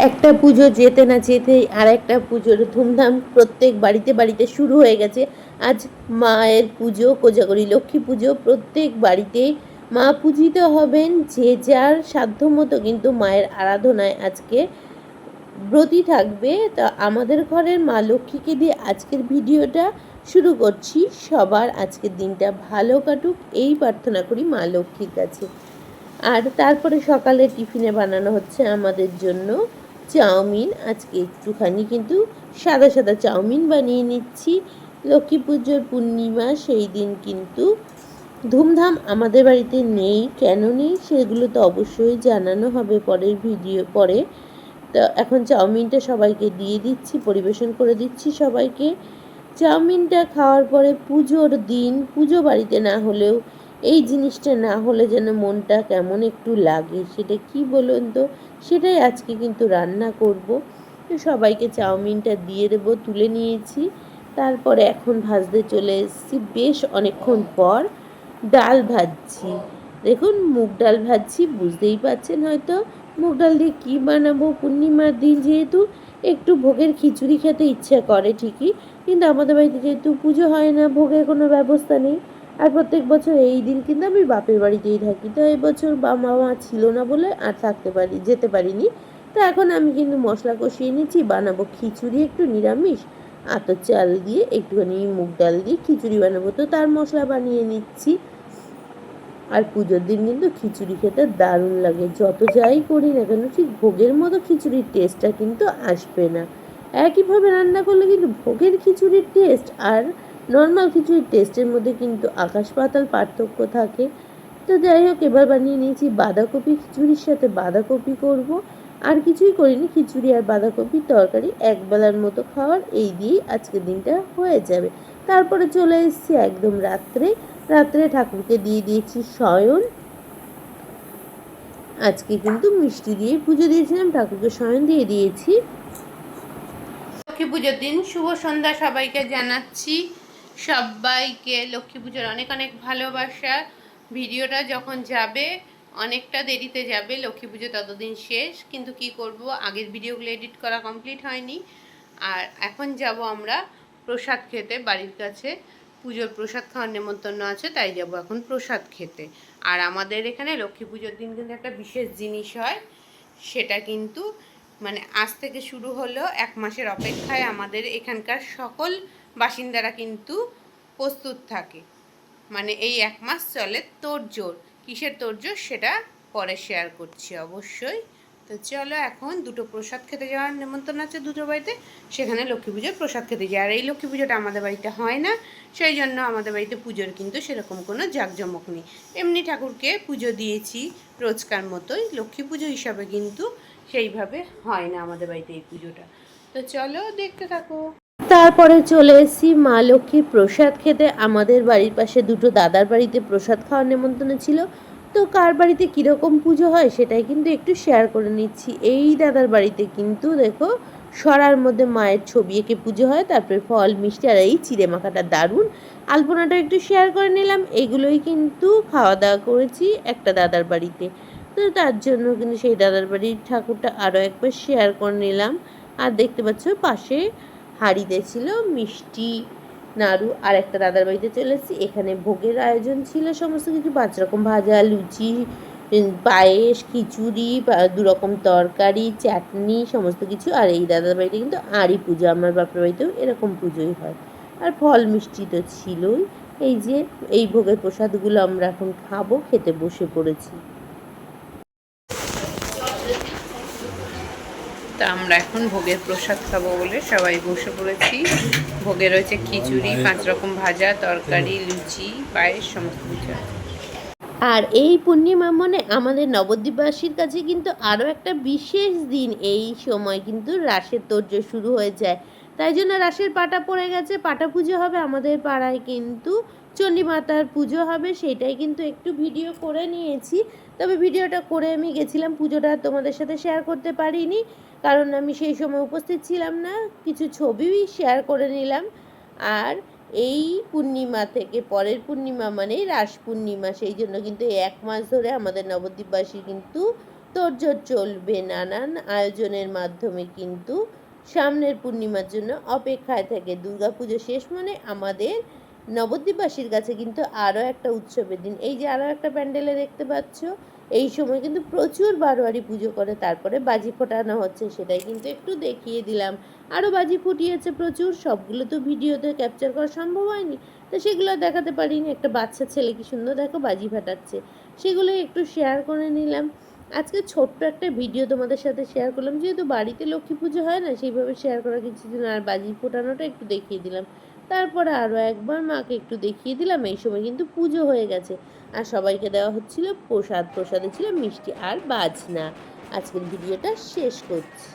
একটা পুজো যেতে না যেতেই আর একটা পুজোর ধুমধাম প্রত্যেক বাড়িতে বাড়িতে শুরু হয়ে গেছে। আজ মায়ের পুজো, কোজাগরি লক্ষ্মী পুজো প্রত্যেক বাড়িতেই মা পূজিত হবেন। যে যার সাধ্য মতো কিন্তু মায়ের আরাধনায় আজকে ব্রতী থাকবে। তা আমাদের ঘরের মা লক্ষ্মীকে দিয়ে আজকের ভিডিওটা শুরু করছি। সবার আজকের দিনটা ভালো কাটুক, এই প্রার্থনা করি মা লক্ষ্মীর কাছে। আর তারপরে সকালে টিফিনে বানানো হচ্ছে আমাদের জন্য চাউমিন। আজকে একটুখানি কিন্তু সাদা সাদা চাউমিন বানিয়ে নিচ্ছি। লক্ষ্মী পুজোর পূর্ণিমা, সেই দিন কিন্তু ধুমধাম আমাদের বাড়িতে নেই। কেন নেই সেগুলো তো অবশ্যই জানানো হবে পরের ভিডিও, পরে। তো এখন চাউমিনটা সবাইকে দিয়ে দিচ্ছি, পরিবেশন করে দিচ্ছি সবাইকে। চাউমিনটা খাওয়ার পরে পুজোর দিন, পুজো বাড়িতে না হলেও এই জিনিসটা না হলে যেন মনটা কেমন একটু লাগে, সেটা কি বলুন তো? সেটাই আজকে কিন্তু রান্না করব। সবাইকে চাউমিনটা দিয়ে দেবো, তুলে নিয়েছি। তারপরে এখন ভাজতে চলে এসেছি। বেশ অনেকক্ষণ পর ডাল ভাজছি। দেখুন, মুগ ডাল ভাজছি, বুঝতেই পারছেন হয়তো। মুগ ডাল দিয়ে কী বানাবো? পূর্ণিমার দিন যেহেতু, একটু ভোগের খিচুড়ি খেতে ইচ্ছা করে ঠিকই। কিন্তু আমাদের বাড়িতে যেহেতু পুজো হয় না, ভোগের কোনো ব্যবস্থা নেই। আর প্রত্যেক বছর এই দিন কিন্তু আমি বাপের বাড়িতেই থাকি। তো এই বছর বাবা মা ছিল না বলে আর থাকতে পারি, যেতে পারিনি। তো এখন আমি কিন্তু মশলা কষিয়ে নিচ্ছি, বানাবো খিচুড়ি, একটু নিরামিষ, আতর চাল দিয়ে একটুখানি মুগ ডাল দিয়ে খিচুড়ি বানাবো। তো তার মশলা বানিয়ে নিচ্ছি। আর পুজোর দিন কিন্তু খিচুড়ি খেতে দারুণ লাগে। যত যাই করি না কেন, ঠিক ভোগের মতো খিচুড়ির টেস্টটা কিন্তু আসবে না। একইভাবে রান্না করলে কিন্তু ভোগের খিচুড়ির টেস্ট আর নর্মাল খিচুড়ির টেস্টের মধ্যে কিন্তু আকাশ পাতাল পার্থক্য থাকে। তো যাই হোক, এবার বানিয়ে নিয়েছি বাঁধাকপি খিচুড়ির সাথে বাঁধাকপি করব। আর কিছুই করিনি, খিচুড়ি আর বাঁধাকপির তরকারি একবেলার মতো খাওয়ার, এই দিয়েই আজকের দিনটা হয়ে যাবে। তারপরে চলে এসেছি একদম রাত্রে। রাত্রে ঠাকুরকে দিয়ে দিয়েছি শয়ন। আজকে কিন্তু মিষ্টি দিয়ে পুজো দিয়েছিলাম, ঠাকুরকে শয়ন দিয়ে দিয়েছি। লক্ষ্মী পুজোর দিন, শুভ সন্ধ্যা সবাইকে জানাচ্ছি। সবাইকে লক্ষ্মী পুজোর অনেক অনেক ভালোবাসা। ভিডিওটা যখন যাবে, অনেকটা দেরিতে যাবে, লক্ষ্মী পুজো ততদিন শেষ। কিন্তু কি করব, আগের ভিডিওগুলো এডিট করা কমপ্লিট হয়নি। আর এখন যাব আমরা প্রসাদ খেতে, বাড়ির কাছে। পুজোর প্রসাদ খাওয়ার নেমন্তন্ন আছে, তাই যাব এখন প্রসাদ খেতে। আর আমাদের এখানে লক্ষ্মী পুজোর দিন কিন্তু একটা বিশেষ জিনিস হয়, সেটা কিন্তু মানে আজ থেকে শুরু হলো এক মাসের অপেক্ষায় আমাদের এখানকার সকল বাসিন্দারা কিন্তু প্রস্তুত থাকে। মানে এই এক মাস চলে তোড়জোড় কিসের তোড়জোড় সেটা পরে শেয়ার করছি অবশ্যই। তো চলো এখন দুটো প্রসাদ খেতে যাওয়ার নেমন্তন্ন আছে দুটো বাড়িতে। সেখানে লক্ষ্মী পুজোর প্রসাদ খেতে যাই। আর এই লক্ষ্মী পুজোটা আমাদের বাড়িতে হয় না। সেই জন্য আমাদের বাড়িতে পুজোর কিন্তু সেরকম কোনো জাঁকজমক নেই। এমনি ঠাকুরকে পুজো দিয়েছি রোজকার মতোই। লক্ষ্মী পুজো হিসাবে কিন্তু সেইভাবে হয় না আমাদের বাড়িতে এই পুজোটা। তো চলো দেখতে থাকো। তারপরে চলে এসেছি মা লক্ষ্মীর প্রসাদ খেতে। আমাদের বাড়ির পাশে দুটো দাদার বাড়িতে প্রসাদ খাওয়ার নেমন্তন্ন ছিল। তো কার বাড়িতে কীরকম পুজো হয় সেটাই কিন্তু একটু শেয়ার করে নিচ্ছি। এই দাদার বাড়িতে কিন্তু দেখো, সরার মধ্যে মায়ের ছবি এঁকে পুজো হয়, তারপরে ফল, মিষ্টি আর এই চিড়ে মাখাটা দারুণ। আলপনাটা একটু শেয়ার করে নিলাম, এগুলোই কিন্তু খাওয়া দাওয়া করেছি একটা দাদার বাড়িতে। তো তার জন্য কিন্তু সেই দাদার বাড়ির ঠাকুরটা আরও একবার শেয়ার করে নিলাম। আর দেখতে পাচ্ছ পাশে হাঁড়িতে ছিল মিষ্টি, নাড়ু, আর একটা দাদার বাড়িতে চলে এসেছি। এখানে ভোগের আয়োজন ছিল সমস্ত কিছু। পাঁচ রকম ভাজা, লুচি পায়েস, খিচুড়ি, বা- দু রকম তরকারি, চাটনি, সমস্ত কিছু। আর এই দাদার বাড়িতে কিন্তু আড়ি পুজো, আমার বাপের বাড়িতেও এরকম পুজোই হয়। আর ফল মিষ্টি তো ছিলই। এই যে, এই ভোগের প্রসাদগুলো আমরা এখন খাব, খেতে বসে পড়েছি। তা আমরা এখন ভোগের প্রসাদ খাব বলে সবাই বসে পড়েছি। ভোগে রয়েছে খিচুড়ি পাঁচ রকম ভাজা তরকারি লুচি পায়েস সমস্ত কিছু আর এই পূর্ণিমা মানে আমাদের নবদ্বীপবাসীর কাছে কিন্তু আরও একটা বিশেষ দিন। এই সময় কিন্তু রাসের তোর্য শুরু হয়ে যায়। তাই জন্য রাসের পাটা পড়ে গেছে। পাটা পুজো হবে আমাদের পাড়ায় কিন্তু। চণ্ডী মাতার পুজো হবে সেটাই কিন্তু একটু ভিডিও করে নিয়েছি। তবে ভিডিওটা করে আমি গেছিলাম পুজোটা তোমাদের সাথে শেয়ার করতে পারিনি। কারণ আমি সেই সময় উপস্থিত ছিলাম না, কিছু ছবি শেয়ার করে নিলাম। আর এই পূর্ণিমা থেকে পরের পূর্ণিমা মানে রাস পূর্ণিমা, সেই জন্য কিন্তু এক মাস ধরে আমাদের নবদ্বীপবাসী কিন্তু তোড়জোড় চলবে নানান আয়োজনের মাধ্যমে কিন্তু সামনের পূর্ণিমার জন্য অপেক্ষায় থাকে। দুর্গাপুজো শেষ মানে আমাদের নবদ্বীপবাসীর কাছে কিন্তু আরও একটা উৎসবের দিন। এই যে আরও একটা প্যান্ডেলে দেখতে পাচ্ছ, এই সময় কিন্তু প্রচুর বারোয়ারি পুজো করে, তারপরে বাজি ফোটানো হচ্ছে, সেটাই কিন্তু একটু দেখিয়ে দিলাম। আরও বাজি ফুটিয়েছে প্রচুর, সবগুলো তো ভিডিওতে ক্যাপচার করা সম্ভব হয়নি। তো সেগুলো দেখাতে পারিনি, একটা বাচ্চা ছেলে কি সুন্দর, দেখো বাজি ফাটাচ্ছে। সেগুলো একটু শেয়ার করে নিলাম। আজকে ছোট্ট একটা ভিডিও তোমাদের সাথে শেয়ার করলাম, যেহেতু বাড়িতে লক্ষ্মী পুজো হয় না, সেইভাবে শেয়ার করা কিছু দিন আর বাজি ফোটানোটা একটু দেখিয়ে দিলাম। তারপরে আরও একবার মাকে একটু দেখিয়ে দিলাম, এই সময় কিন্তু পুজো হয়ে গেছে। আর সবাইকে দেওয়া হচ্ছিল প্রসাদ, প্রসাদে ছিল মিষ্টি আর বাজনা। আজকের ভিডিওটা শেষ করছি।